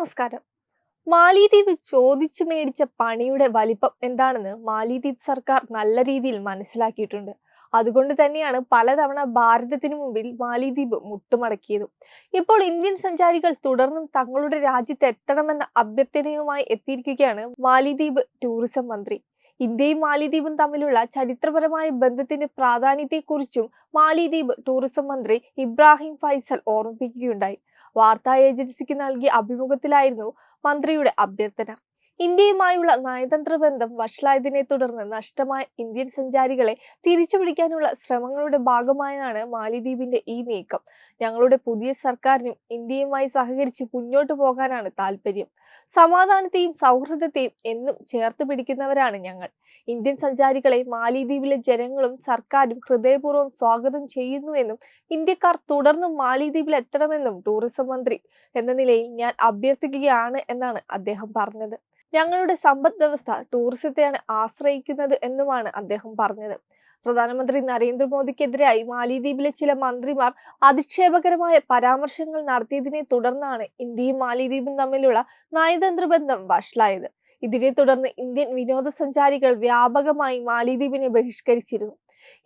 നമസ്കാരം. മാലിദ്വീപ് ചോദിച്ചു മേടിച്ച പണിയുടെ വലിപ്പം എന്താണെന്ന് മാലിദ്വീപ് സർക്കാർ നല്ല രീതിയിൽ മനസ്സിലാക്കിയിട്ടുണ്ട്. അതുകൊണ്ട് തന്നെയാണ് പലതവണ ഭാരതത്തിനു മുമ്പിൽ മാലിദ്വീപ് മുട്ടുമടക്കിയതും. ഇപ്പോൾ ഇന്ത്യൻ സഞ്ചാരികൾ തുടർന്നും തങ്ങളുടെ രാജ്യത്ത് എത്തണമെന്ന അഭ്യർത്ഥനയുമായി എത്തിയിരിക്കുകയാണ് മാലിദ്വീപ് ടൂറിസം മന്ത്രി. ഇന്ത്യയും മാലിദ്വീപും തമ്മിലുള്ള ചരിത്രപരമായ ബന്ധത്തിന്റെ പ്രാധാന്യത്തെക്കുറിച്ചും മാലിദ്വീപ് ടൂറിസം മന്ത്രി ഇബ്രാഹിം ഫൈസൽ ഓർമ്മിപ്പിക്കുകയുണ്ടായി. വാർത്താ ഏജൻസിക്ക് നൽകിയ അഭിമുഖത്തിലായിരുന്നു മന്ത്രിയുടെ അഭ്യർത്ഥന. ഇന്ത്യയുമായുള്ള നയതന്ത്ര ബന്ധം വഷളായതിനെ തുടർന്ന് നഷ്ടമായ ഇന്ത്യൻ സഞ്ചാരികളെ തിരിച്ചുപിടിക്കാനുള്ള ശ്രമങ്ങളുടെ ഭാഗമായാണ് മാലിദ്വീപിന്റെ ഈ നീക്കം. ഞങ്ങളുടെ പുതിയ സർക്കാരിനും ഇന്ത്യയുമായി സഹകരിച്ച് മുന്നോട്ടു പോകാനാണ് താല്പര്യം. സമാധാനത്തെയും സൗഹൃദത്തെയും എന്നും ചേർത്ത് പിടിക്കുന്നവരാണ് ഞങ്ങൾ. ഇന്ത്യൻ സഞ്ചാരികളെ മാലിദ്വീപിലെ ജനങ്ങളും സർക്കാരും ഹൃദയപൂർവം സ്വാഗതം ചെയ്യുന്നുവെന്നും ഇന്ത്യക്കാർ തുടർന്നും മാലിദ്വീപിൽ എത്തണമെന്നും ടൂറിസം മന്ത്രി എന്ന നിലയിൽ ഞാൻ അഭ്യർത്ഥിക്കുകയാണ് എന്നാണ് അദ്ദേഹം പറഞ്ഞത്. ഞങ്ങളുടെ സമ്പദ് വ്യവസ്ഥ ടൂറിസത്തെയാണ് ആശ്രയിക്കുന്നത് എന്നുമാണ് അദ്ദേഹം പറഞ്ഞത്. പ്രധാനമന്ത്രി നരേന്ദ്രമോദിക്കെതിരായി മാലിദ്വീപിലെ ചില മന്ത്രിമാർ അധിക്ഷേപകരമായ പരാമർശങ്ങൾ നടത്തിയതിനെ തുടർന്നാണ് ഇന്ത്യയും മാലിദ്വീപും തമ്മിലുള്ള നയതന്ത്ര ബന്ധം വഷളായത്. ഇതിനെ തുടർന്ന് ഇന്ത്യൻ വിനോദസഞ്ചാരികൾ വ്യാപകമായി മാലിദ്വീപിനെ ബഹിഷ്കരിച്ചിരുന്നു.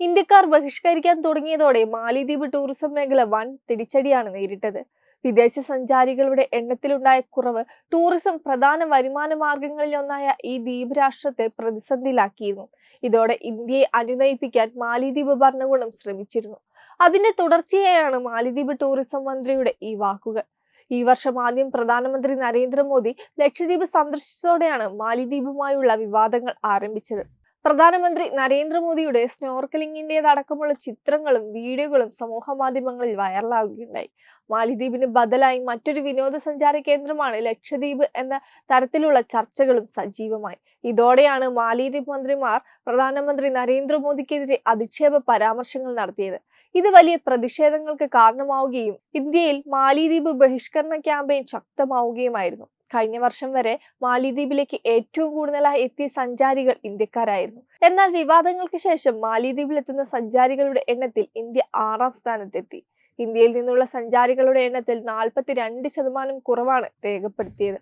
ഇന്ത്യക്കാർ ബഹിഷ്കരിക്കാൻ തുടങ്ങിയതോടെ മാലിദ്വീപ് ടൂറിസം മേഖല വൻ തിരിച്ചടിയാണ് നേരിട്ടത്. വിദേശ സഞ്ചാരികളുടെ എണ്ണത്തിലുണ്ടായ കുറവ് ടൂറിസം പ്രധാന വരുമാന മാർഗങ്ങളിൽ ഒന്നായ ഈ ദ്വീപ് രാഷ്ട്രത്തെ പ്രതിസന്ധിയിലാക്കിയിരുന്നു. ഇതോടെ ഇന്ത്യയെ അനുനയിപ്പിക്കാൻ മാലിദ്വീപ് ഭരണകൂടം ശ്രമിച്ചിരുന്നു. അതിന്റെ തുടർച്ചയായാണ് മാലിദ്വീപ് ടൂറിസം മന്ത്രിയുടെ ഈ വാക്കുകൾ. ഈ വർഷം ആദ്യം പ്രധാനമന്ത്രി നരേന്ദ്രമോദി ലക്ഷദ്വീപ് സന്ദർശിച്ചതോടെയാണ് മാലിദ്വീപുമായുള്ള വിവാദങ്ങൾ ആരംഭിച്ചത്. പ്രധാനമന്ത്രി നരേന്ദ്രമോദിയുടെ സ്നോർക്കലിംഗിന്റെതടക്കമുള്ള ചിത്രങ്ങളും വീഡിയോകളും സമൂഹ മാധ്യമങ്ങളിൽ വൈറലാകുകയുണ്ടായി മാലിദ്വീപിന് ബദലായി മറ്റൊരു വിനോദസഞ്ചാര കേന്ദ്രമാണ് ലക്ഷദ്വീപ് എന്ന തരത്തിലുള്ള ചർച്ചകളും സജീവമായി. ഇതോടെയാണ് മാലിദ്വീപ് മന്ത്രിമാർ പ്രധാനമന്ത്രി നരേന്ദ്രമോദിക്കെതിരെ അധിക്ഷേപ പരാമർശങ്ങൾ നടത്തിയത്. ഇത് വലിയ പ്രതിഷേധങ്ങൾക്ക് കാരണമാവുകയും ഇന്ത്യയിൽ മാലിദ്വീപ് ബഹിഷ്കരണ ക്യാമ്പയിൻ ശക്തമാവുകയുമായിരുന്നു. കഴിഞ്ഞ വർഷം വരെ മാലിദ്വീപിലേക്ക് ഏറ്റവും കൂടുതലായി എത്തിയ സഞ്ചാരികൾ ഇന്ത്യക്കാരായിരുന്നു. എന്നാൽ വിവാദങ്ങൾക്ക് ശേഷം മാലിദ്വീപിൽ എത്തുന്ന സഞ്ചാരികളുടെ എണ്ണത്തിൽ ഇന്ത്യ ആറാം സ്ഥാനത്തെത്തി. ഇന്ത്യയിൽ നിന്നുള്ള സഞ്ചാരികളുടെ എണ്ണത്തിൽ നാൽപ്പത്തിരണ്ട് ശതമാനം കുറവാണ് രേഖപ്പെടുത്തിയത്.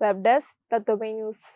വെബ് ഡെസ്ക് തത്വമേ ന്യൂസ്.